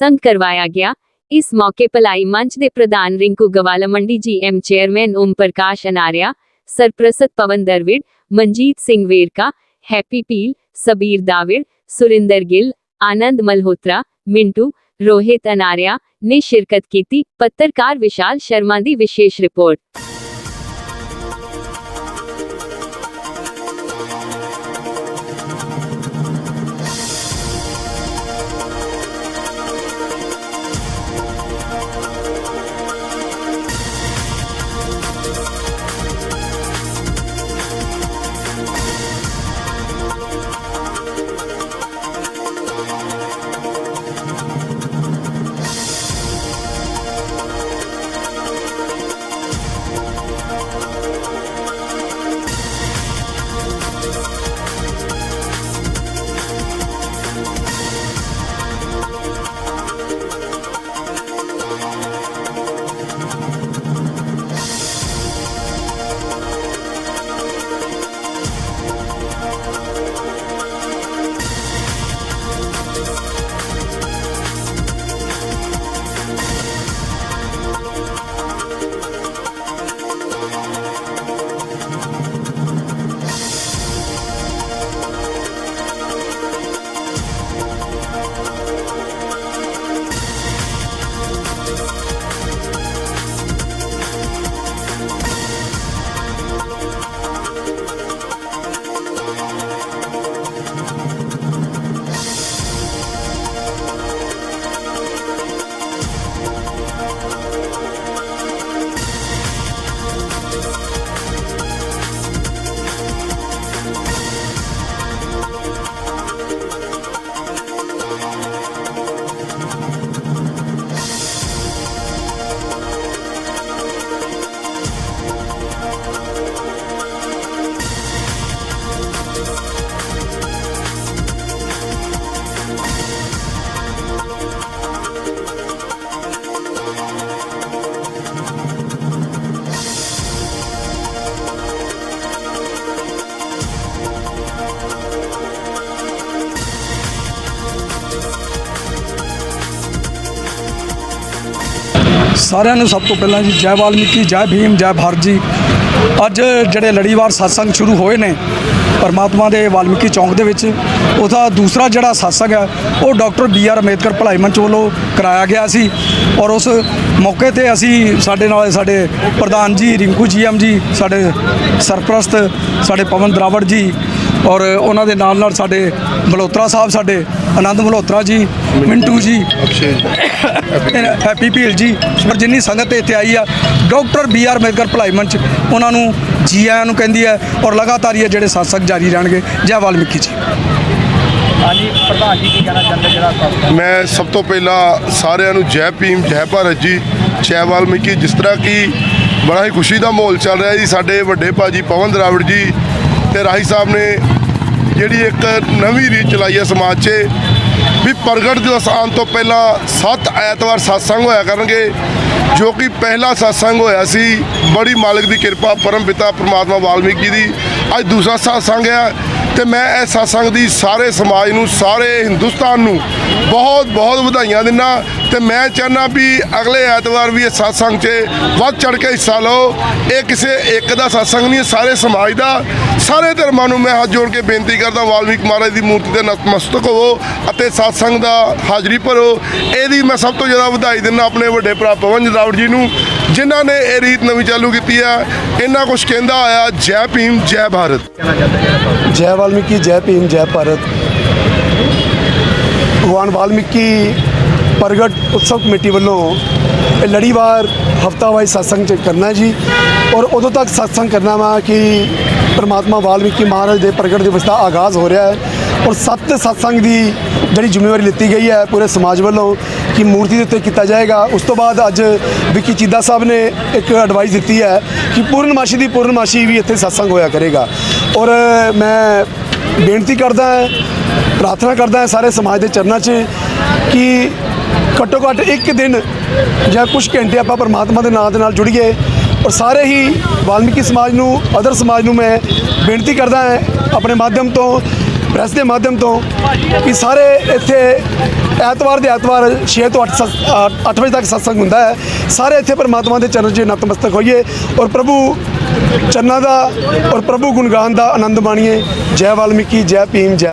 ਸਤਸੰਗ ਕਰਵਾਇਆ ਗਿਆ। ਇਸ ਮੌਕੇ ਭਲਾਈ ਮੰਚ ਦੇ ਪ੍ਰਧਾਨ ਰਿੰਕੂ ਗਵਾਲਾ ਮੰਡੀ ਜੀਐਮ ਚੇਅਰਮੈਨ ਓਮ ਪ੍ਰਕਾਸ਼ ਅਨਾਰਿਆ, ਸਰਪ੍ਰਸਤ ਪਵਨ ਦਰਵਿੜ, ਮਨਜੀਤ ਸਿੰਘ ਵੇਰਕਾ, ਹੈਪੀ ਪੀਲ ਸਬੀਰ ਦਾਵਿੜ, ਸੁਰਿੰਦਰ ਗਿੱਲ, ਆਨੰਦ ਮਲਹੋਤਰਾ, ਮਿੰਟੂ, ਰੋਹਿਤ ਅਨਾਰਿਆ ਨੇ ਸ਼ਿਰਕਤ ਕੀਤੀ। ਪੱਤਰਕਾਰ ਵਿਸ਼ਾਲ ਸ਼ਰਮਾ ਦੀ ਵਿਸ਼ੇਸ਼ ਰਿਪੋਰਟ। ਸਾਰਿਆਂ ਨੂੰ ਸਭ ਤੋਂ ਪਹਿਲਾਂ ਜੀ, ਜੈ ਵਾਲਮੀਕੀ, ਜੈ ਭੀਮ, ਜੈ ਭਾਰਤ ਜੀ। ਅੱਜ ਜਿਹੜੇ ਲੜੀਵਾਰ satsang ਸ਼ੁਰੂ ਹੋਏ ਨੇ ਪਰਮਾਤਮਾ ਦੇ ਵਾਲਮੀਕੀ ਚੌਂਕ ਦੇ ਵਿੱਚ, ਉਹਦਾ ਦੂਸਰਾ ਜਿਹੜਾ satsang ਹੈ, ਉਹ ਡਾਕਟਰ ਬੀ ਆਰ ਅੰਬੇਦਕਰ ਭਲਾਈ ਮੰਚ ਵੱਲੋਂ ਕਰਾਇਆ ਗਿਆ ਸੀ। ਔਰ ਉਸ ਮੌਕੇ ਤੇ ਅਸੀਂ ਸਾਡੇ ਨਾਲ ਸਾਡੇ ਪ੍ਰਧਾਨ ਜੀ, ਰਿੰਕੂ ਜੀ ਐਮ ਜੀ, ਸਾਡੇ ਸਰਪ੍ਰਸਤ, ਸਾਡੇ ਪਵਨ ਦਰਾਵੜ ਜੀ ਔਰ ਉਹਨਾਂ ਦੇ ਨਾਲ ਨਾਲ ਸਾਡੇ ਮਲਹੋਤਰਾ ਸਾਹਿਬ ਸਾਡੇ ਆਨੰਦ ਮਲਹੋਤਰਾ ਜੀ ਮਿੰਟੂ ਜੀ ਹੈਪੀ ਭੀਲ ਜੀ ਪਰ ਜਿੰਨੀ ਸੰਗਤ ਇੱਥੇ ਆਈ ਆ ਡਾਕਟਰ ਬੀ ਆਰ ਅੰਬੇਦਕਰ ਭਲਾਈ ਮੰਚ ਉਹਨਾਂ ਨੂੰ ਜੀ ਆਇਆਂ ਨੂੰ ਕਹਿੰਦੀ ਹੈ ਔਰ ਲਗਾਤਾਰ ਹੀ ਇਹ ਜਿਹੜੇ satsang ਜਾਰੀ ਰਹਿਣਗੇ। ਜੈ ਵਾਲਮੀਕੀ ਜੀ। ਹਾਂਜੀ ਪ੍ਰਧਾਨ ਜੀ ਕੀ ਕਹਿਣਾ ਚਾਹੁੰਦੇ ਜਿਹੜਾ ਮੈਂ ਸਭ ਤੋਂ ਪਹਿਲਾਂ ਸਾਰਿਆਂ ਨੂੰ ਜੈ ਭੀਮ ਜੈ ਭਾਰਤ ਜੀ ਜੈ ਵਾਲਮੀਕੀ ਜਿਸ ਤਰ੍ਹਾਂ ਕਿ ਬੜਾ ਹੀ ਖੁਸ਼ੀ ਦਾ ਮਾਹੌਲ ਚੱਲ ਰਿਹਾ ਜੀ ਸਾਡੇ ਵੱਡੇ ਭਾਜੀ ਪਵਨ ਦਰਾਵੜ ਜੀ ਤੇ ਰਾਹੀ ਸਾਹਿਬ ਨੇ ਜਿਹੜੀ ਇੱਕ ਨਵੀਂ ਰੀਤ ਚਲਾਈ ਹੈ ਸਮਾਜ 'ਚ, ਵੀ ਪ੍ਰਗਟ ਦਿਵਸ ਆਉਣ ਤੋਂ ਪਹਿਲਾਂ ਸੱਤ ਐਤਵਾਰ satsang ਹੋਇਆ ਕਰਨਗੇ, ਜੋ ਕਿ ਪਹਿਲਾ satsang ਹੋਇਆ ਸੀ। ਬੜੀ ਮਾਲਕ ਦੀ ਕਿਰਪਾ, ਪਰਮ ਪਿਤਾ ਪ੍ਰਮਾਤਮਾ ਵਾਲਮੀਕੀ ਦੀ। ਅੱਜ ਦੂਸਰਾ satsang ਹੈ ਤੇ ਮੈਂ ਇਸ satsang ਦੀ ਸਾਰੇ ਸਮਾਜ ਨੂੰ, ਸਾਰੇ ਹਿੰਦੁਸਤਾਨ ਨੂੰ ਬਹੁਤ ਬਹੁਤ ਵਧਾਈਆਂ ਦਿੰਦਾ ਤੇ ਮੈਂ ਚਾਹੁੰਦਾ ਵੀ ਅਗਲੇ ਐਤਵਾਰ ਵੀ ਇਹ satsang 'ਚ ਵੱਧ ਚੜ ਕੇ ਹਿੱਸਾ ਲਓ। ਇਹ ਕਿਸੇ ਇੱਕ ਦਾ satsang ਨਹੀਂ ਸਾਰੇ ਸਮਾਜ ਦਾ। ਸਾਰੇ ਧਰਮਾਂ ਨੂੰ ਮੈਂ ਹੱਥ ਜੋੜ ਕੇ ਬੇਨਤੀ ਕਰਦਾ, ਵਾਲਮੀਕ ਮਹਾਰਾਜ ਦੀ ਮੂਰਤੀ ਤੇ ਨਤਮਸਤਕ ਹੋਵੋ ਅਤੇ satsang ਦਾ ਹਾਜ਼ਰੀ ਭਰੋ। ਇਹਦੀ ਮੈਂ ਸਭ ਤੋਂ ਜ਼ਿਆਦਾ ਵਧਾਈ ਦਿੰਦਾ ਆਪਣੇ ਵੱਡੇ ਭਰਾ ਪਵਨ ਰਾਵੜ ਜੀ ਨੂੰ, ਜਿਨ੍ਹਾਂ ਨੇ ਇਹ ਰੀਤ ਨਵੀਂ ਚਾਲੂ ਕੀਤੀ ਹੈ ਇਹਨਾਂ ਕੁਝ ਕਹਿੰਦਾ ਆਇਆ, ਜੈ ਭੀਮ, ਜੈ ਭਾਰਤ। ਜੈ ਵਾਲਮੀਕੀ, ਜੈ ਭੀਮ, ਜੈ ਭਾਰਤ। ਭਗਵਾਨ ਵਾਲਮੀਕੀ ਪ੍ਰਗਟ ਉਤਸਵ ਕਮੇਟੀ ਵੱਲੋਂ ਇਹ ਲੜੀਵਾਰ ਹਫਤਾਵਾਰੀ satsang ਚ ਕਰਨਾ ਜੀ। ਔਰ ਉਦੋਂ ਤੱਕ satsang ਕਰਨਾ ਵਾ ਕਿ ਪਰਮਾਤਮਾ ਵਾਲਮੀਕੀ ਮਹਾਰਾਜ ਦੇ ਪ੍ਰਗਟ ਦਿਵਸ ਦਾ ਆਗਾਜ਼ ਹੋ ਰਿਹਾ ਹੈ। ਔਰ ਸੱਤ satsang ਦੀ ਜਿਹੜੀ ਜ਼ਿੰਮੇਵਾਰੀ ਲਿੱਤੀ ਗਈ ਹੈ ਪੂਰੇ ਸਮਾਜ ਵੱਲੋਂ ਕਿ ਮੂਰਤੀ ਦੇ ਉੱਤੇ ਕੀਤਾ ਜਾਏਗਾ। ਉਸ ਤੋਂ ਬਾਅਦ ਅੱਜ ਵਿੱਕੀ ਚੀਦਾ ਸਾਹਿਬ ਨੇ ਇੱਕ ਐਡਵਾਈਸ ਦਿੱਤੀ ਹੈ ਕਿ ਪੂਰਨਮਾਸ਼ੀ ਦੀ ਪੂਰਨਮਾਸ਼ੀ ਵੀ ਇੱਥੇ satsang ਹੋਇਆ ਕਰੇਗਾ। ਔਰ ਮੈਂ ਬੇਨਤੀ ਕਰਦਾ ਹਾਂ, ਪ੍ਰਾਰਥਨਾ ਕਰਦਾ ਹਾਂ ਸਾਰੇ ਸਮਾਜ ਦੇ ਚਰਨਾਂ 'ਚ ਕਿ ਘੱਟੋ ਘੱਟ ਇੱਕ ਦਿਨ ਜਾਂ ਕੁਝ ਘੰਟੇ ਆਪਾਂ ਪਰਮਾਤਮਾ ਦੇ ਨਾਮ ਦੇ ਨਾਲ ਜੁੜੀਏ ਔਰ ਸਾਰੇ ਹੀ ਵਾਲਮੀਕੀ ਸਮਾਜ ਨੂੰ, ਅਦਰ ਸਮਾਜ ਨੂੰ ਮੈਂ ਬੇਨਤੀ ਕਰਦਾ ਹਾਂ ਆਪਣੇ ਮਾਧਿਅਮ ਤੋਂ, ਪ੍ਰੈਸ ਦੇ ਮਾਧਿਅਮ ਤੋਂ ਕਿ ਸਾਰੇ ਇੱਥੇ ਐਤਵਾਰ ਦੇ ਐਤਵਾਰ 6 ਤੋਂ 8 8 ਵਜੇ ਤੱਕ ਸਤਸੰਗ ਹੁੰਦਾ ਹੈ। ਸਾਰੇ ਇੱਥੇ ਪਰਮਾਤਮਾ ਦੇ ਚਰਨ 'ਚ ਨਤਮਸਤਕ ਹੋਈਏ ਔਰ ਪ੍ਰਭੂ ਚੰਨਾ ਦਾ ਔਰ ਪ੍ਰਭੂ ਗੁਣਗਾਨ ਦਾ ਆਨੰਦ ਮਾਣੀਏ। ਜੈ ਵਾਲਮੀਕੀ, ਜੈ ਭੀਮ, ਜੈ